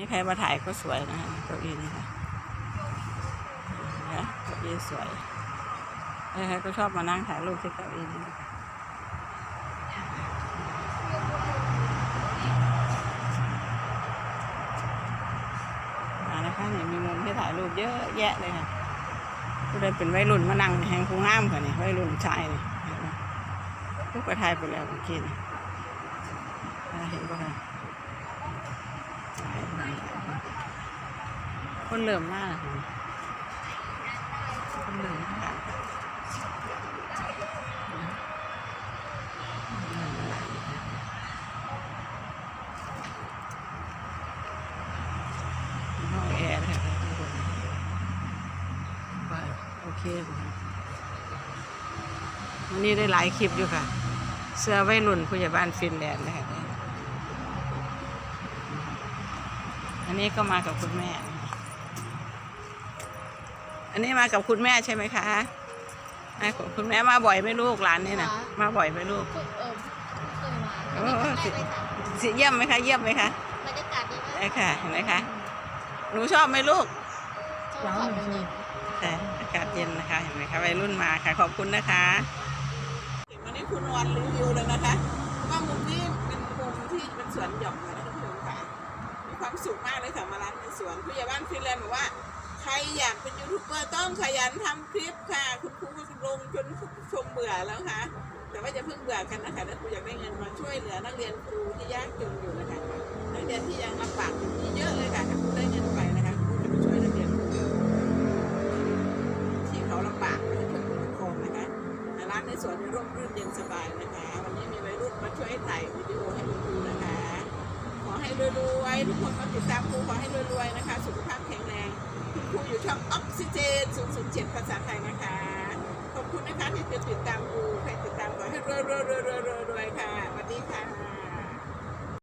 นี่ใครมาถ่ายก็สวยนะคะเก้าอี้นี่ค่ะนะเก้าอี้สวยใครๆก็ชอบมานั่งถ่ายรูปที่เก้าอี้นี่นะคะมานะคะเนี่ยมีมุมที่ถ่ายรูปเยอะแยะเลยค่ะก็เลยเป็นวัยรุ่นมานั่งแหงคูงามค่ะนี่วัยรุ่นชายเห็นไหมลูกไปถ่ายไปแล้วเมื่อกี้เห็นปะคะ คนเริ่มมากคนเริ่มมากห้องแอร์เลยค่ะทุกคนไปโอเควันนี้ได้หลายคลิปอยู่ค่ะ เสื้อวัยรุ่นผู้ใหญ่บ้านฟินแลนด์นะคะอันนี้ก็มากับคุณแม่ อันนี้มากับคุณแม่ใช่ไหมคะอะคุณแม่มาบ่อยไหมลูกหลานนี่นะมาบ่อยไหมลูกฝึกเออเคยมาโอ้ครั้งแรกเลยค่ะสิเยี่ยมไหมคะ เยี่ยมไหมคะบรรยากาศดีมากได้ค่ะเห็นไหมคะ หนูชอบไหมลูก ชอบความเย็น ค่ะอากาศเย็นนะคะเห็นไหมคะวัยรุ่นมาค่ะขอบคุณนะคะวันนี้คุณวันรีวิวเลยนะคะว่ามุมนี้เป็นมุมที่เป็นสวนหย่อมค่ะท่านผู้ชมค่ะมีความสุขมากเลยค่ะมาร้านในสวนผู้ใหญ่บ้านฟินแลนด์บอกว่า ใครอยากเป็นยูทูบเบอร์ต้องขยันทำคลิปค่ะ คุณครูก็ลงจนผู้ชมเบื่อแล้วค่ะ แต่ว่าจะเพิ่งเบื่อกันนะคะถ้าครูอยากได้เงินมาช่วยเหลือนักเรียนครูที่ยากจนอยู่นะคะนักเรียนที่ยังลำบากอยู่นี่เยอะเลยค่ะถ้าครูได้เงินไปนะคะครูจะไปช่วยนักเรียนที่เขาลำบากและช่วยผู้ปกครองนะคะแต่ร้านในสวนร่มรื่นเย็นสบายนะคะ วันนี้มีวัยรุ่นมาช่วยถ่ายวิดีโอให้คุณครูนะคะ ขอให้รวยๆทุกคนมาติดตามครูขอให้รวยๆนะคะ เจน007 ภาษาไทยนะคะ ขอบคุณนะคะที่ติดตามดูใครติดตามขอให้รวยรวยรยรวยยค่ะสวัสดีค่ะ